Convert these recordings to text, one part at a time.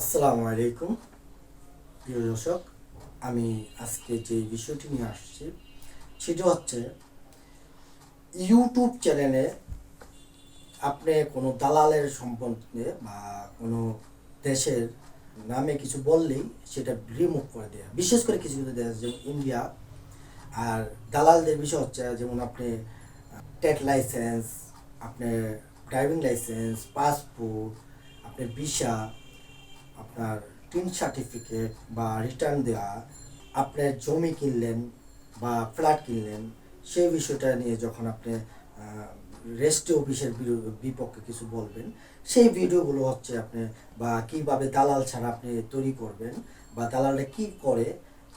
আসসালামু আলাইকুম, প্রিয় দর্শক। আমি আজকে যে বিষয়টি নিয়ে আসছি, সেটা হচ্ছে ইউটিউব চ্যানেলে আপনি কোনো দালালের সম্বন্ধে বা কোনো দেশের নামে কিছু বললেই সেটা রিমুভ করে দেয়া। বিশেষ করে কিছু কিছু দেশ, যেমন ইন্ডিয়া আর দালালদের বিষয় হচ্ছে, যেমন আপনি টেট লাইসেন্স আপনার ড্রাইভিং লাইসেন্স পাসপোর্ট আপনার ভিসা আপনার টিন সার্টিফিকেট বা রিটার্ন দেওয়া আপনার জমি কিনলেন বা ফ্ল্যাট কিনলেন, সেই বিষয়টা নিয়ে যখন আপনি রেস্টে অফিসের বিপক্ষে কিছু বলবেন, সেই ভিডিওগুলো হচ্ছে আপনি বা কীভাবে দালাল ছাড়া আপনি তৈরি করবেন বা দালালটা কি করে,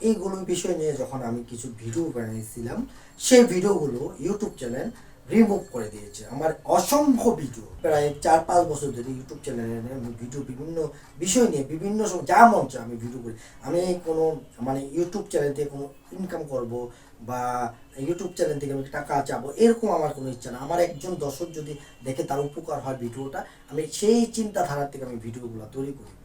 এইগুলো বিষয় নিয়ে যখন আমি কিছু ভিডিও বানিয়েছিলাম, সেই ভিডিওগুলো ইউটিউব চ্যানেল রিমুভ করে দিয়েছে। আমার অসংখ্য ভিডিও প্রায় চার পাঁচ বছর ধরে ইউটিউব চ্যানেলে আমি ভিডিও বিভিন্ন বিষয় নিয়ে বিভিন্ন সব- যা মন চায় আমি ভিডিও করি। আমি কোনো মানে ইউটিউব চ্যানেল থেকে কোনো ইনকাম করব বা ইউটিউব চ্যানেল থেকে আমি টাকা চাবো, এরকম আমার কোনো ইচ্ছা না। আমার একজন দর্শক যদি দেখে তার উপকার হয় ভিডিওটা আমি সেই চিন্তাধারার থেকে আমি ভিডিওগুলো তৈরি করি।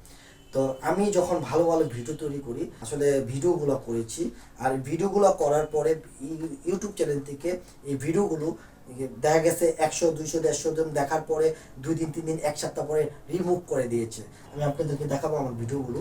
তো আমি যখন ভালো ভালো ভিডিও তৈরি করি, আসলে ভিডিওগুলো করেছি। আর ভিডিওগুলো করার পরে ইউটিউব চ্যানেল থেকে এই ভিডিওগুলো দেখা গেছে একশো, দুইশো, দেড়শো জন দেখার পরে দুই দিন, তিন দিন, এক সপ্তাহ পরে রিমুভ করে দিয়েছে। আমি আপনাদেরকে দেখাবো আমার ভিডিওগুলো